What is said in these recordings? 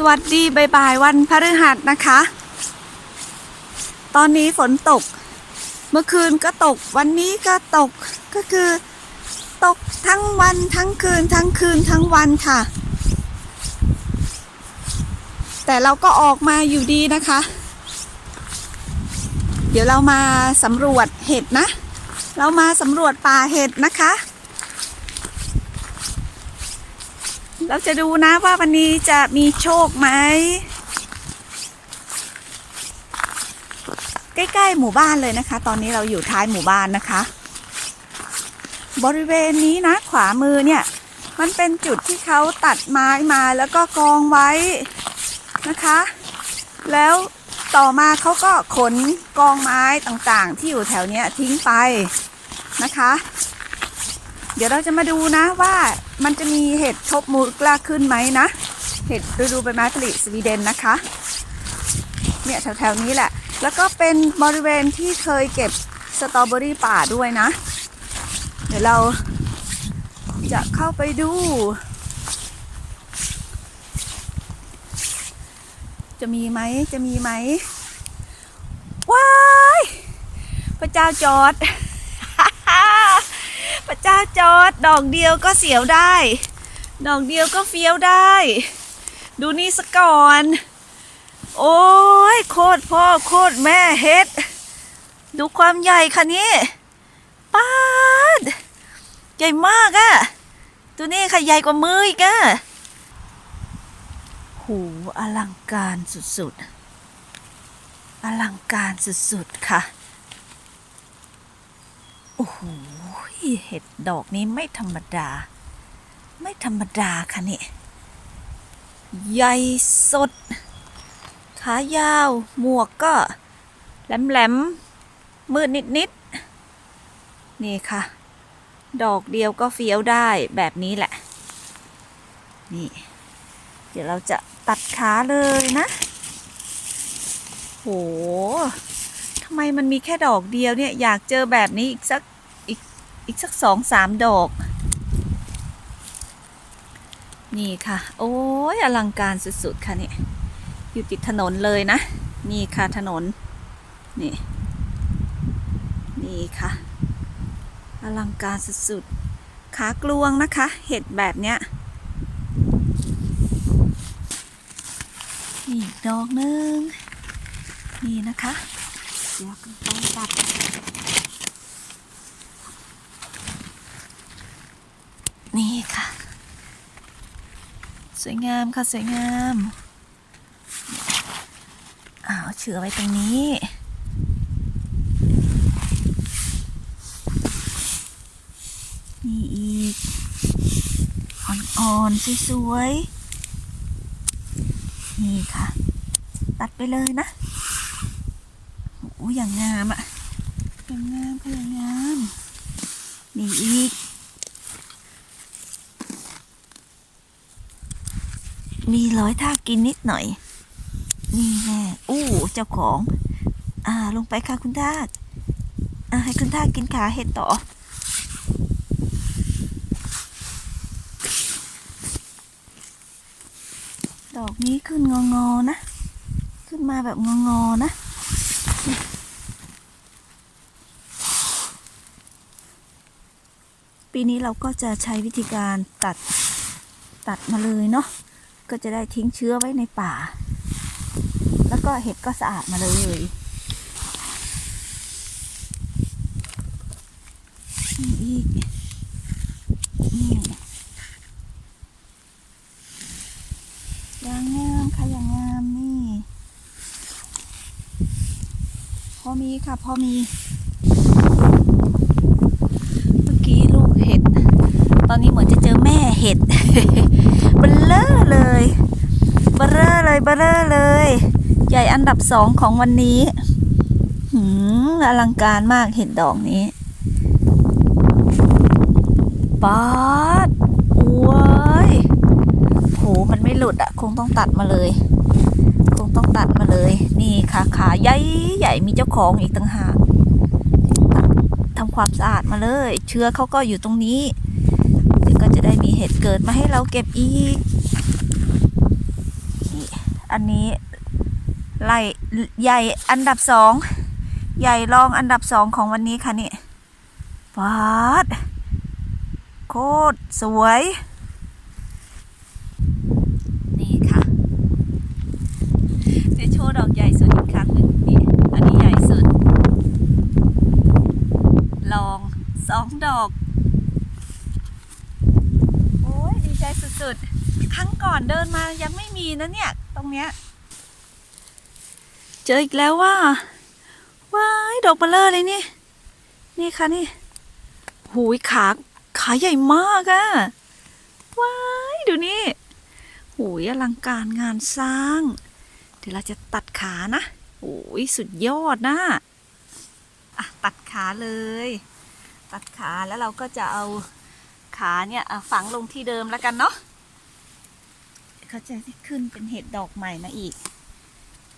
สวัสดีบายบายวันพฤหัสนะคะ ตอนนี้ฝนตก เมื่อคืนก็ตก วันนี้ก็ตก ก็คือ ตกทั้งวันทั้งคืน ทั้งคืนทั้งวันค่ะ แต่เราก็ออกมาอยู่ดีนะคะ เดี๋ยวเรามาสำรวจเห็ดนะ เรามาสำรวจป่าเห็ดนะคะ เราจะดูนะว่าวันนี้จะมีโชคไหม ใกล้ๆหมู่บ้านเลยนะคะ ตอนนี้เราอยู่ท้ายหมู่บ้านนะคะ บริเวณนี้นะ ขวามือเนี่ย มันเป็นจุดที่เขาตัดไม้มาแล้วก็กองไว้นะคะ แล้วต่อมาเขาก็ขนกองไม้ต่างๆ ที่อยู่แถวเนี้ยทิ้งไปนะคะ เดี๋ยวเราจะมาดูนะว่ามันจะมีเห็ดทบมูลกล้าขึ้นไหมนะ เห็ดฤดูใบไม้ผลิสวีเดนนะคะ เนี่ยแถวๆนี้แหละ แล้วก็เป็นบริเวณที่เคยเก็บสตรอเบอรี่ป่าด้วยนะ เดี๋ยวเราจะเข้าไปดู จะมีไหมจะมีไหมว้าย พระเจ้าจอดพระเจ้าจอดดอกเดียวก็เสียวได้ ดอกเดียวก็เฟี้ยวได้ ดูนี่สก่อน โอ้ยโคตรพ่อโคตรแม่เฮ็ด ดูความใหญ่ค่ะนี่ป้าด ใหญ่มากอะตัวนี้ค่ะใหญ่กว่ามืออีกอะโหอลังการสุดๆ อลังการสุดๆ ค่ะ โอ้โห เห็ดดอกนี้ไม่ธรรมดา ไม่ธรรมดาค่ะนี่ใหญ่สด ขายาว หมวกก็แหลมๆ มืดนิดๆ นี่ค่ะ ดอกเดียวก็เฟี้ยวได้แบบนี้แหละ นี่ เดี๋ยวเราจะตัดขาเลยนะ โหทำไมมันมีแค่ดอกเดียวเนี่ย อยากเจอแบบนี้อีกสัก อีกสักสองสามดอก นี่ค่ะ โอ้ยอลังการสุดๆค่ะเนี่ยอยู่ติดถนนเลยนะ นี่ค่ะถนน นี่ นี่ค่ะ อลังการสุดๆขากลวงนะคะ เห็ดแบบเนี้ยนี่ดอกหนึง นี่นะคะ เดี๋ยวกันไปตัด นี่ค่ะ ส วยงามค่ะสวยงามอ้าวเชือไว้ตรงนี้นี่อีก อ่อนๆสวยๆนี่ค่ะ ตัดไปเลยนะโอ้ยอย่างงามอะอย่างงามก็อย่างงามนี่อีก มีร้อยท่ากินนิดหน่อย นี่แน่อู้เจ้าของ อ่าลงไปค่ะคุณท่าอ่าให้คุณท่ากินขาเห็ดต่อ ดอกนี้ขึ้นงองอๆนะ ขึ้นมาแบบงองอๆนะปีนี้เราก็จะใช้วิธีการตัดตัดมาเลยเนาะ ก็จะได้ทิ้งเชื้อไว้ในป่า แล้วก็เห็ดก็สะอาดมาเลยนี่อีกนี่อย่างงามค่ะอย่างงามนี่ พอมีค่ะพอมีเมื่อกี้ลูกเห็ด ตอนนี้เหมือนจะเจอแม่เห็ดเบลเลอร์ ลเร์เลยเบอร์เลย ใหญ่อันดับสองของวันนี้หืมอลังการมากเห็ดดอกนี้ป๊าดโอ้ยโหมันไม่หลุดอะคงต้องตัดมาเลย คงต้องตัดมาเลย นี่ขาขาใหญ่ใหญ่มีเจ้าของอีกต่างหากทำความสะอาดมาเลย เชื้อเขาก็อยู่ตรงนี้เดี๋ยวก็จะได้มีเห็ดเกิดมาให้เราเก็บอีก อันนี้ไล่ใหญ่อันดับสองใหญ่รองอันดับสองของวันนี้ค่ะนี่ฟาดโคตรสวย นี่ค่ะเดี๋ยวโชว์ดอกใหญ่สุดอีกครั้งหนึ่งนี่อันนี้ใหญ่สุด ลองสองดอก โอ้ยดีใจสุดๆ ครั้งก่อนเดินมายังไม่มีนะเนี่ย ตรงเนี้ย เจออีกแล้วว่าว้ายดอกเบลเลอร์เลยนี่ นี่ค่ะนี่หูยขาขาใหญ่มากอะว้ายดูนี่หูยอลังการงานสร้าง เดี๋ยวเราจะตัดขานะโอ้ยสุดยอดนะอะตัดขาเลย ตัดขาแล้วเราก็จะเอาขาเนี่ยฝังลงที่เดิมแล้วกันเนาะ เขาจะขึ้นเป็นเห็ดดอกใหม่มาอีก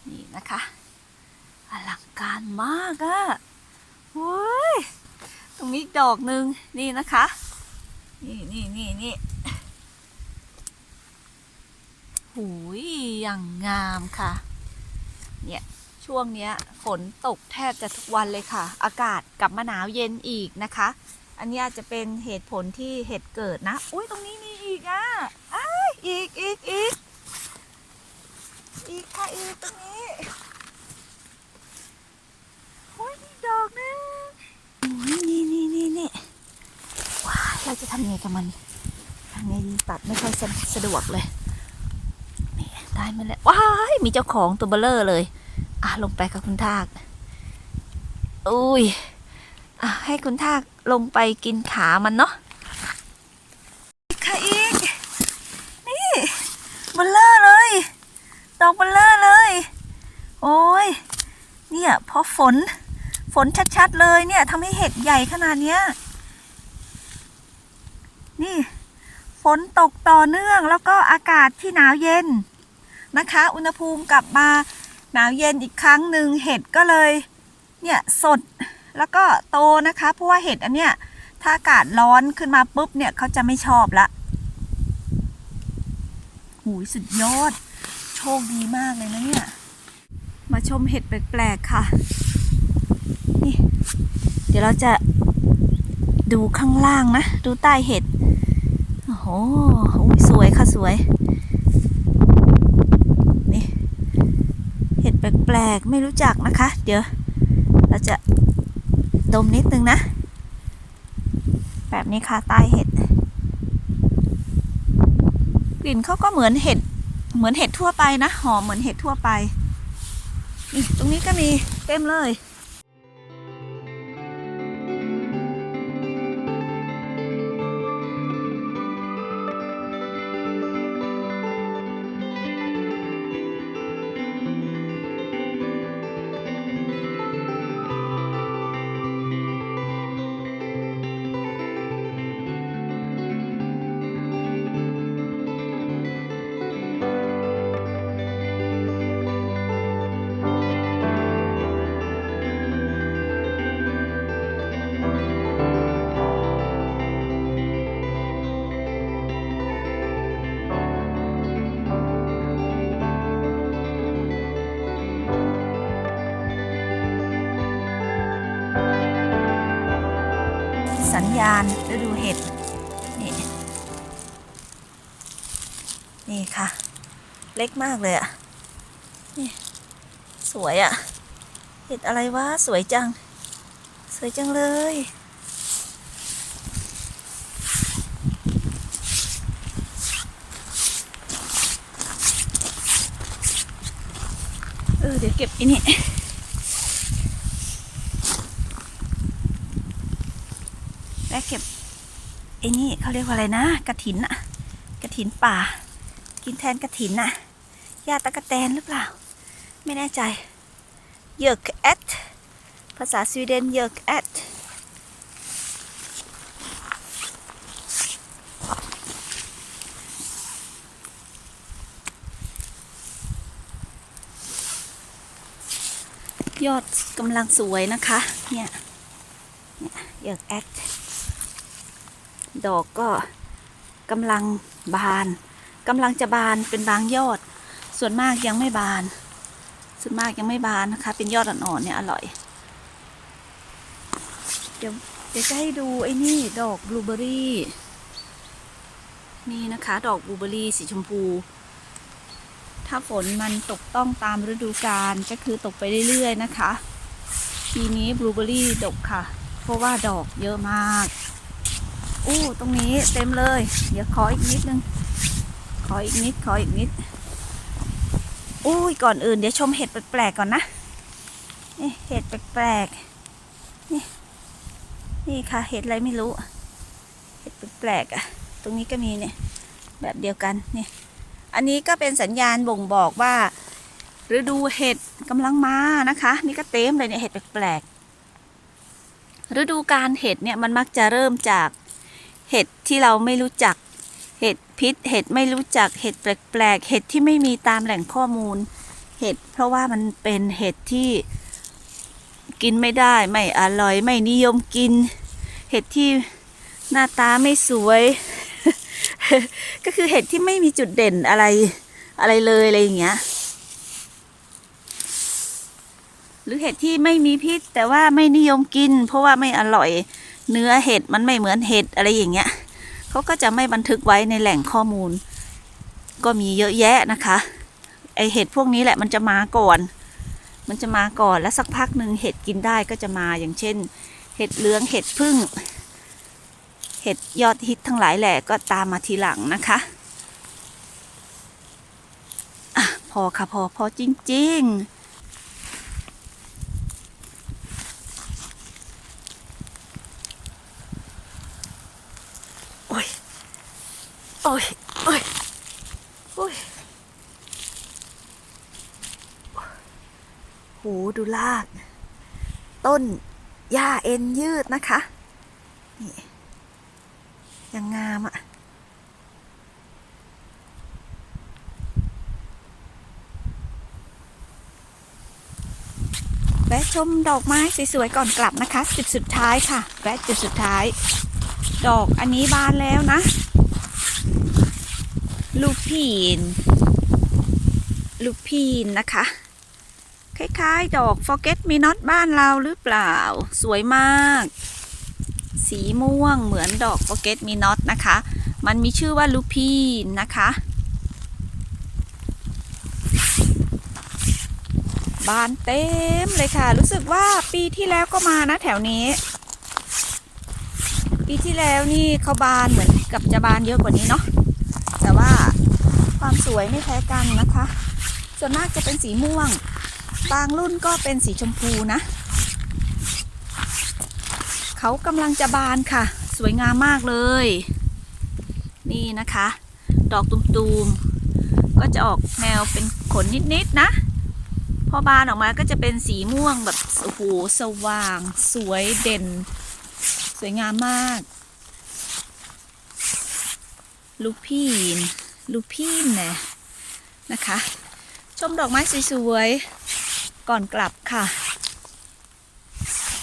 นี่นะคะอลังการมากอะโอ้ยตรงนี้ดอกหนึ่งนี่นะคะ นี่นี่นี่นี่หูยอย่างงามค่ะ เนี่ยช่วงเนี้ยฝนตกแทบจะทุกวันเลยค่ะ อากาศกลับมาหนาวเย็นอีกนะคะ อันนี้จะเป็นเหตุผลที่เห็ดเกิดนะ อุ้ยตรงนี้มีอีกอะ อีกอีกอีกอีกค่ะอีกตรงนี้โอ้ยนี่ดอกนึงโอ้ยนี่นี่นี่นี่ว้ายเราจะทำยังไงกับมันทำไงดีตัดไม่ค่อยสะสะดวกเลยนี่ได้มาแล้วว้ายมีเจ้าของตัวเบลเลอร์เลย อะลงไปกับคุณทากอุ้ยอะให้คุณทากลงไปกินขามันเนาะค่ะอีก นี่เบลเลอร์เลย ดอกเบลเลอร์เลย โอ้ย เนี่ยพอฝน ฝนชัดๆเลยเนี่ยทำให้เห็ดใหญ่ขนาดเนี้ย นี่ ฝนตกต่อเนื่องแล้วก็อากาศที่หนาวเย็นนะคะ อุณหภูมิกลับมาหนาวเย็นอีกครั้งหนึ่งเห็ดก็เลย เนี่ยสดแล้วก็โตนะคะ เพราะว่าเห็ดอันเนี้ยถ้าอากาศร้อนขึ้นมาปุ๊บเนี่ยเขาจะไม่ชอบละหูยสุดยอด โชคดีมากเลยนะเนี่ย มาชมเห็ดแปลกๆค่ะ นี่ เดี๋ยวเราจะดูข้างล่างนะ ดูใต้เห็ด โอ้โหสวยค่ะสวย นี่ เห็ดแปลกๆ ไม่รู้จักนะคะ เดี๋ยว เราจะดมนิดนึงนะ แบบนี้ค่ะใต้เห็ด กลิ่นเขาก็เหมือนเห็ด เหมือนเห็ดทั่วไปนะหอมเหมือนเห็ดทั่วไปนี่ตรงนี้ก็มีเต็มเลย ญาณฤดูเห็ด นี่ นี่ค่ะ เล็กมากเลยอะนี่ สวยอะเห็ดอะไรวะ สวยจัง สวยจังเลยเออเดี๋ยวเก็บอันนี้ และเก็บไอ้นี่เขาเรียกว่าอะไรนะกระถินอะกระถินป่า กินแทนกระถินอะยาตะกะแตนหรือเปล่า ไม่แน่ใจเยอร์กแอดภาษาสวีเดนเยอร์กแอดยอดกำลังสวยนะคะ เนี่ย เนี่ยอร์กแอด ดอกก็กำลังบานกำลังจะบานเป็นบางยอด ส่วนมากยังไม่บาน ส่วนมากยังไม่บานนะคะ เป็นยอดอ่อนๆเนี่ยอร่อย เดี๋ยวเดี๋ยวจะให้ดูไอ้นี่ดอกบลูเบอรี่นี่นะคะ ดอกบลูเบอรี่สีชมพู ถ้าฝนมันตกต้องตามฤดูกาลก็คือตกไปเรื่อยๆนะคะ ปีนี้บลูเบอรี่ดกค่ะ เพราะว่าดอกเยอะมาก อู้ตรงนี้เต็มเลย เดี๋ยวขออีกนิดนึง ขออีกนิด ขออีกนิด อุ้ยก่อนอื่นเดี๋ยวชมเห็ดแปลกๆก่อนนะ นี่เห็ดแปลกๆ นี่ นี่ค่ะเห็ดอะไรไม่รู้ เห็ดแปลกๆอะ ตรงนี้ก็มีเนี่ย แบบเดียวกันนี่อันนี้ก็เป็นสัญญาณบ่งบอกว่าฤดูเห็ดกำลังมานะคะ นี่ก็เต็มเลยเนี่ยเห็ดแปลกๆฤดูการเห็ดเนี่ยมันมักจะเริ่มจาก ที่เราไม่รู้จัก เห็ดพิษ เห็ดไม่รู้จัก เห็ดแปลกๆ เห็ดที่ไม่มีตามแหล่งข้อมูล เห็ดเพราะว่ามันเป็นเห็ดที่กินไม่ได้ ไม่อร่อย ไม่นิยมกิน เห็ดที่หน้าตาไม่สวย ก็คือเห็ดที่ไม่มีจุดเด่นอะไรอะไรเลยอะไรอย่างเงี้ย หรือเห็ดที่ไม่มีพิษแต่ว่าไม่นิยมกิน เพราะว่าไม่อร่อย เนื้อเห็ดมันไม่เหมือนเห็ดอะไรอย่างเงี้ย เขาก็จะไม่บันทึกไว้ในแหล่งข้อมูล ก็มีเยอะแยะนะคะไอเห็ดพวกนี้แหละมันจะมาก่อน มันจะมาก่อนแล้วสักพักหนึ่งเห็ดกินได้ก็จะมาอย่างเช่น เห็ดเหลืองเห็ดพึ่ง เห็ดยอดฮิตทั้งหลายแหละก็ตามมาทีหลังนะคะอะพอค่ะพอพอจริง ๆ โอ้ย โอ้ย โอ้ย โอ้ยโหดูลาก ต้นหญ้าเอ็นยืดนะคะ นี่ยังงามอะ่ะแวะชมดอกไม้สวยๆก่อนกลับนะคะจุดสุดท้ายค่ะแวะจุดสุดท้าย ดอกอันนี้บานแล้วนะ ลูกพีน ลูกพีนนะคะ คล้ายๆ ดอก forget me not บ้านเราหรือเปล่า สวยมาก สีม่วงเหมือนดอก forget me not นะคะ มันมีชื่อว่าลูพีนนะคะบานเต็มเลยค่ะ รู้สึกว่าปีที่แล้วก็มานะแถวนี้ ปีที่แล้วนี่เขาบานเหมือนกับจะบานเยอะกว่านี้เนาะแต่ว่าความสวยไม่แพ้กันนะคะ ส่วนมากจะเป็นสีม่วง บางรุ่นก็เป็นสีชมพูนะ เขากำลังจะบานค่ะ สวยงามมากเลย นี่นะคะ ดอกตุมๆ ก็จะออกแนวเป็นขนนิดๆนะ พอบานออกมาก็จะเป็นสีม่วงแบบโอ้โหสว่าง สวยเด่น สวยงามมาก ลูกพีน ลูกพีนนี่ยนะคะ ชมดอกไม้สวยๆ ก่อนกลับค่ะ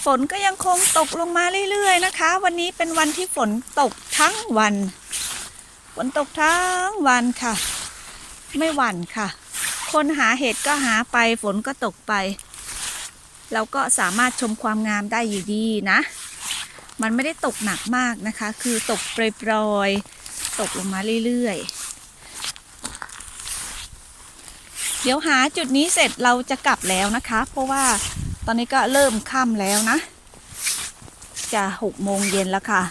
ฝนก็ยังคงตกลงมาเรื่อยๆนะคะ วันนี้เป็นวันที่ฝนตกทั้งวัน ฝนตกทั้งวันค่ะ ไม่หวั่นค่ะ คนหาเห็ดก็หาไป ฝนก็ตกไป เราก็สามารถชมความงามได้อยู่ดีนะ มันไม่ได้ตกหนักมากนะคะ คือตกโปรยๆ ตกลงมาเรื่อยๆ เดี๋ยวหาจุดนี้เสร็จเราจะกลับแล้วนะคะ เพราะว่าตอนนี้ก็เริ่มค่ำแล้วนะ จะหกโมงเย็นแล้วค่ะ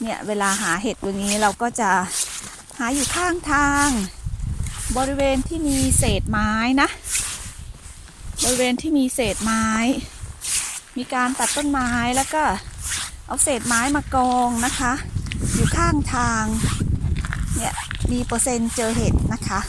เนี่ยเวลาหาเห็ดตัวนี้เราก็จะหาอยู่ข้างทาง บริเวณที่มีเศษไม้นะ บริเวณที่มีเศษไม้ มีการตัดต้นไม้แล้วก็ เอาเศษไม้มากองนะคะ อยู่ข้างทางเนี่ยมีเปอร์เซ็นต์เจอเห็ดนะคะ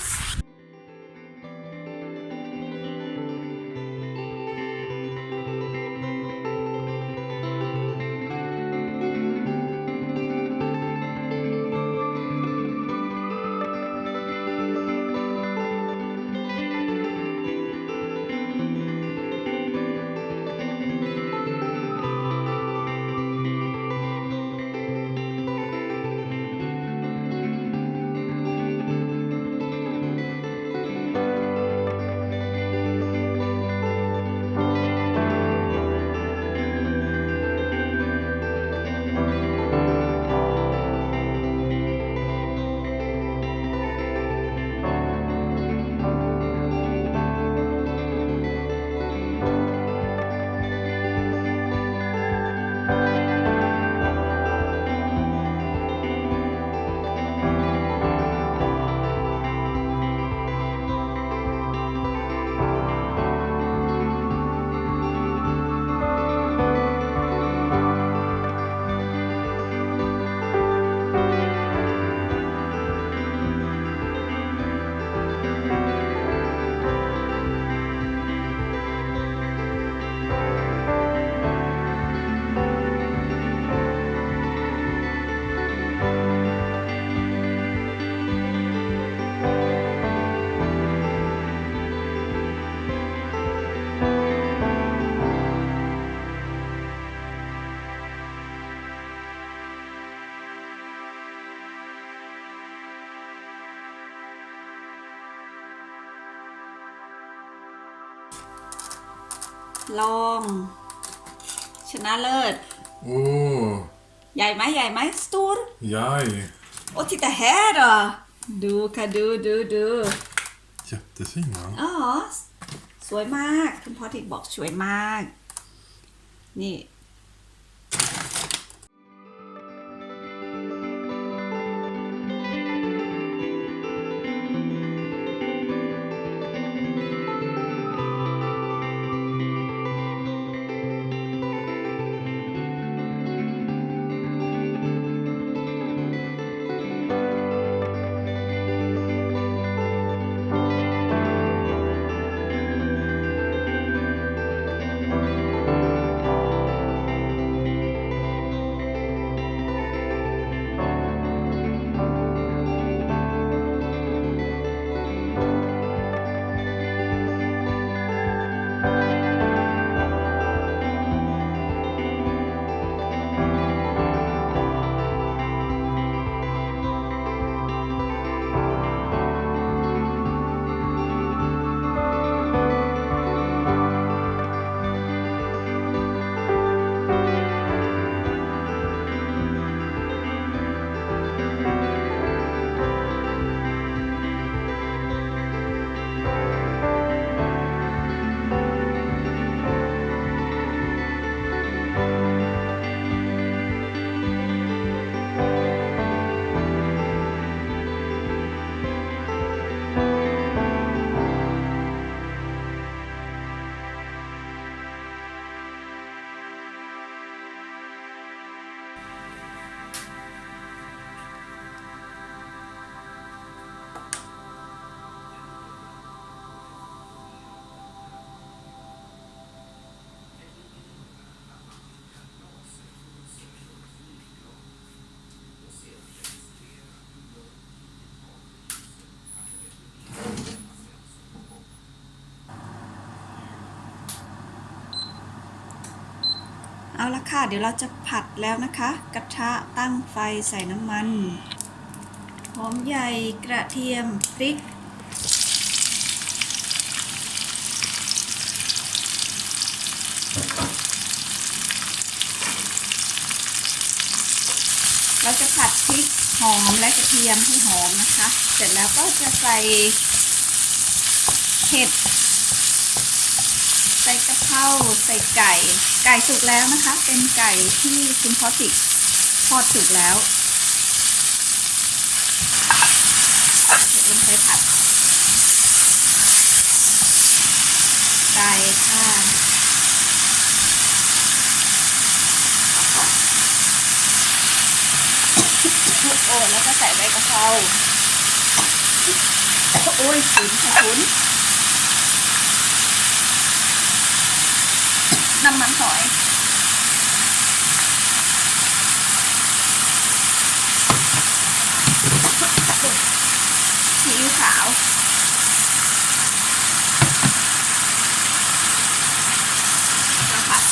ลอง ชนะเลิศ Åh, ใหญ่ไหมใหญ่ไหมสตูร์ jaj. โอ้ที่แต่แฮร์อะดูค่ะดูดูดู Jättefin va? อ๋อ สวยมาก คุณพ่อทิดบอกสวยมาก นี่ เอาละค่ะ เดี๋ยวเราจะผัดแล้วนะคะ กระทะตั้งไฟใส่น้ำมัน หอมใหญ่กระเทียมพริก เราจะผัดพริกหอมและกระเทียมให้หอมนะคะ เสร็จแล้วก็จะใส่เห็ด ใส่กะเพราใส่ไก่ ไก่สุกแล้วนะคะ เป็นไก่ที่คุณพ่อติกทอดสุกแล้วเดี๋ยวลงไปผัด ไก่ค่ะโอ้แล้วก็ใส่ใบกะเพราโอ้ยขุนค่ะขุน น้ำมันหอยซีอิ๊วขาวผัด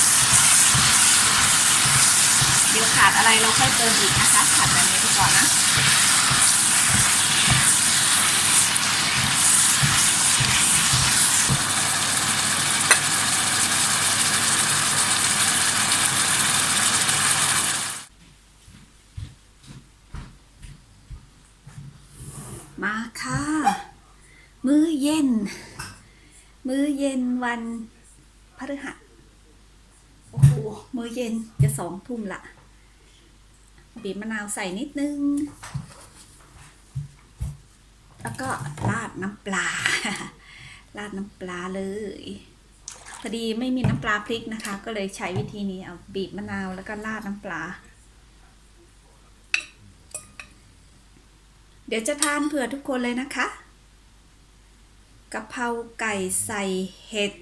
เดี๋ยวขาดอะไรเราค่อยเติมอีกนะคะ ผัดแบบนี้ไปก่อนนะ มาค่ะ มื้อเย็น มื้อเย็นวันพฤหัสโอ้โหมื้อเย็นจะสองทุ่มละบีบมะนาวใส่นิดนึง แล้วก็ราดน้ำปลา ราดน้ำปลาเลยพอดีไม่มีน้ำปลาพริกนะคะ ก็เลยใช้วิธีนี้เอาบีบมะนาวแล้วก็ราดน้ำปลา เดี๋ยวจะทานเผื่อทุกคนเลยนะคะกะเพราไก่ใส่เห็ด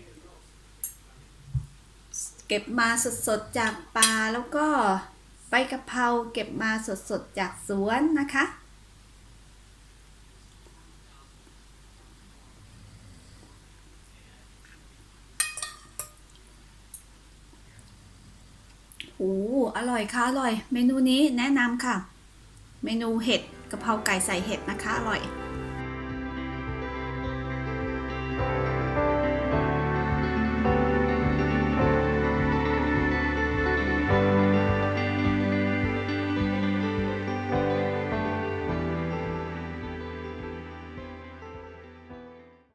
เก็บมาสดๆจากป่าแล้วก็ใบกะเพราเก็บมาสดๆจากสวนนะคะโอ้อร่อยค่ะอร่อย เมนูนี้แนะนำค่ะ เมนูเห็ดกะเพราไก่ใส่เห็ดนะคะ อร่อย